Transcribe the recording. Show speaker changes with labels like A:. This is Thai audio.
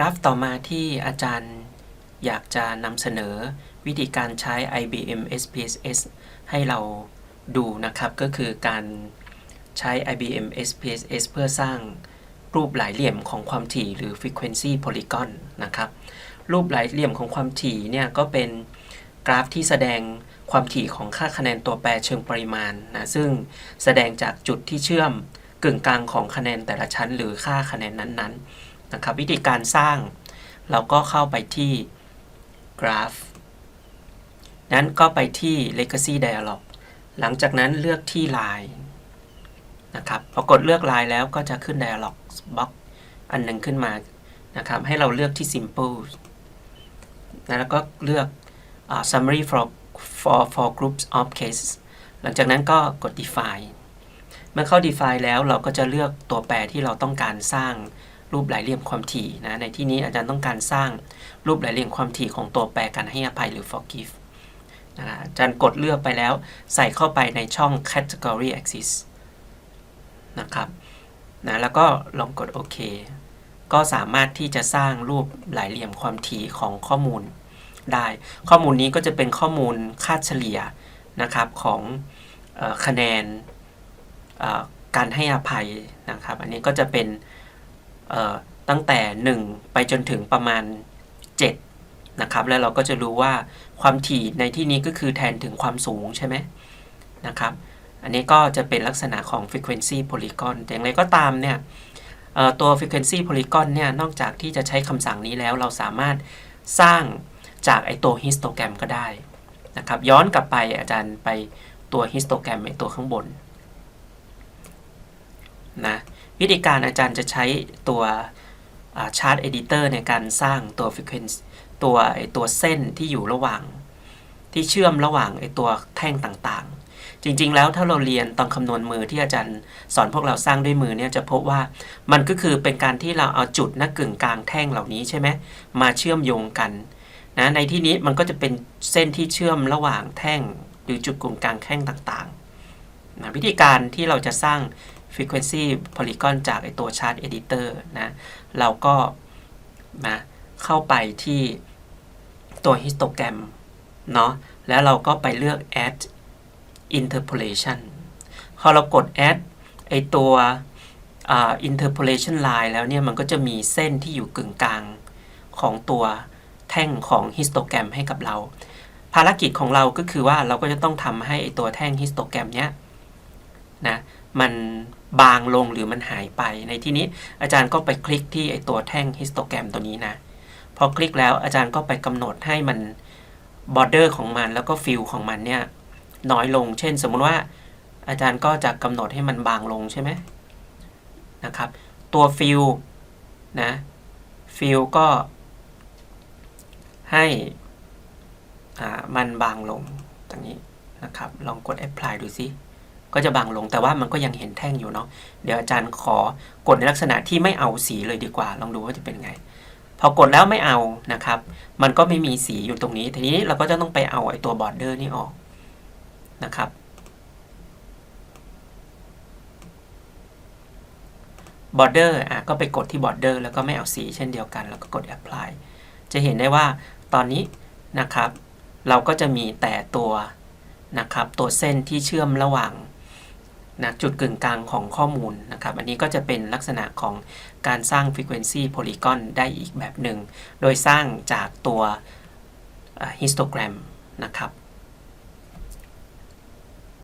A: กราฟต่อมาที่อาจารย์อยากจะนำเสนอวิธีการใช้ IBM SPSS ให้เราดูนะครับ ก็คือการใช้ IBM SPSS เพื่อสร้างรูปหลายเหลี่ยมของความถี่หรือ frequency polygon นะครับ รูปหลายเหลี่ยมของความถี่เนี่ยก็เป็นกราฟที่แสดงความถี่ของค่าคะแนนตัวแปรเชิงปริมาณนะซึ่งแสดงจากจุดที่เชื่อมกึ่งกลางของคะแนนแต่ละชั้น หรือค่าคะแนนนั้นๆ นะครับวิธีการสร้าง เราก็เข้าไปที่กราฟนั้นก็ไปที่ legacy dialog หลังจากนั้นเลือกที่ line นะครับพอกดเลือก line แล้วก็จะขึ้น dialog box อันหนึ่งขึ้นมานะครับให้เราเลือกที่ simple นะแล้วก็เลือก summary for for for groups of cases หลังจากนั้นก็กด define เมื่อเข้า define แล้วเราก็จะเลือกตัวแปรที่เราต้องการสร้าง รูปหลายเหลี่ยมความถี่นะในที่นี้อาจารย์ต้องการสร้างรูปหลายเหลี่ยมความถี่ของตัวแปรการให้อภัยหรือ forgive นะอาจารย์กดเลือกไปแล้วใส่เข้าไปในช่อง category axis นะครับนะแล้วก็ลองกดโอเคก็สามารถที่จะสร้างรูปหลายเหลี่ยมความถี่ของข้อมูลได้ ข้อมูลนี้ก็จะเป็นข้อมูลค่าเฉลี่ยนะครับของอคะแนนการให้อภัยนะครับ อันนี้ก็จะเป็น ตั้งแต่ 1 ไปจนถึงประมาณ 7 นะครับ แล้วเราก็จะรู้ว่าความถี่ในที่นี้ก็คือแทนถึงความสูงใช่ไหมนะครับ อันนี้ก็จะเป็นลักษณะของ frequency polygon แต่อย่างไรก็ตามเนี่ยตัว frequency polygon เนี่ย นอกจากที่จะใช้คำสั่งนี้แล้ว เราสามารถสร้างจากไอตัว histogram ก็ได้นะครับ ย้อนกลับไปอาจารย์ไปตัว histogram ไอตัวข้างบนนะ วิธีการอาจารย์จะใช้ตัวชาร์ตเอดิเตอร์ในการสร้างตัว frequency ตัวไอตัวเส้นที่อยู่ระหว่าง ที่เชื่อมระหว่างไอตัวแท่งต่างๆ จริงๆ แล้วถ้าเราเรียนตอนคำนวณมือที่อาจารย์สอนพวกเราสร้างด้วยมือเนี่ยจะพบว่ามันก็คือเป็นการที่เราเอาจุดน้ากึ่งกลางแท่งเหล่านี้ใช่ไหมมาเชื่อมโยงกันนะในที่นี้มันก็จะเป็นเส้นที่เชื่อมระหว่างแท่ง หรือจุดกึ่งกลางแท่งต่างๆนะวิธีการที่เราจะสร้าง frequency polygon จากไอตัว chart editor นะ เราก็นะเข้าไปที่ตัว histogram เนาะแล้วเราก็ไปเลือก add interpolation พอเรากด add ไอตัว interpolation line แล้วเนี่ย มันก็จะมีเส้นที่อยู่กึ่งกลางของตัวแท่งของ histogram ให้กับเรา ภารกิจของเราก็คือว่าเราก็จะต้องทำให้ไอตัวแท่ง histogram เนี้ย มันบางลงหรือมันหายไป ในที่นี้อาจารย์ก็ไปคลิกที่ไอตัวแท่ง histogram ตัวนี้นะ พอคลิกแล้วอาจารย์ก็ไปกำหนดให้มันบอร์เดอร์ของมันแล้วก็ฟิลของมันเนี่ยน้อยลง เช่น สมมุติว่าอาจารย์ก็จะกำหนดให้มันบางลงใช่ไหมนะครับ ตัวฟิลนะฟิลก็ให้มันบางลงตรงนี้นะครับ ลองกด apply ดูซิ ก็จะบางลงแต่ว่ามันก็ยังเห็นแท่งอยู่เนาะเดี๋ยวอาจารย์ขอกดในลักษณะที่ไม่เอาสีเลยดีกว่า ลองดูว่าจะเป็นไง พอกดแล้วไม่เอานะครับ มันก็ไม่มีสีอยู่ตรงนี้ ทีนี้เราก็จะต้องไปเอาไอ้ตัวบอร์เดอร์นี่ออกนะครับบอร์เดอร์อะก็ไปกดที่บอร์เดอร์แล้วก็ไม่เอาสีเช่นเดียวกัน แล้วก็กด apply จะเห็นได้ว่าตอนนี้นะครับ เราก็จะมีแต่ตัวนะครับ ตัวเส้นที่เชื่อมระหว่าง นะจุดกึ่งกลางของข้อมูลนะครับ อันนี้ก็จะเป็นลักษณะของการสร้าง frequency polygon ได้อีกแบบหนึ่ง โดยสร้างจากตัว histogram นะครับ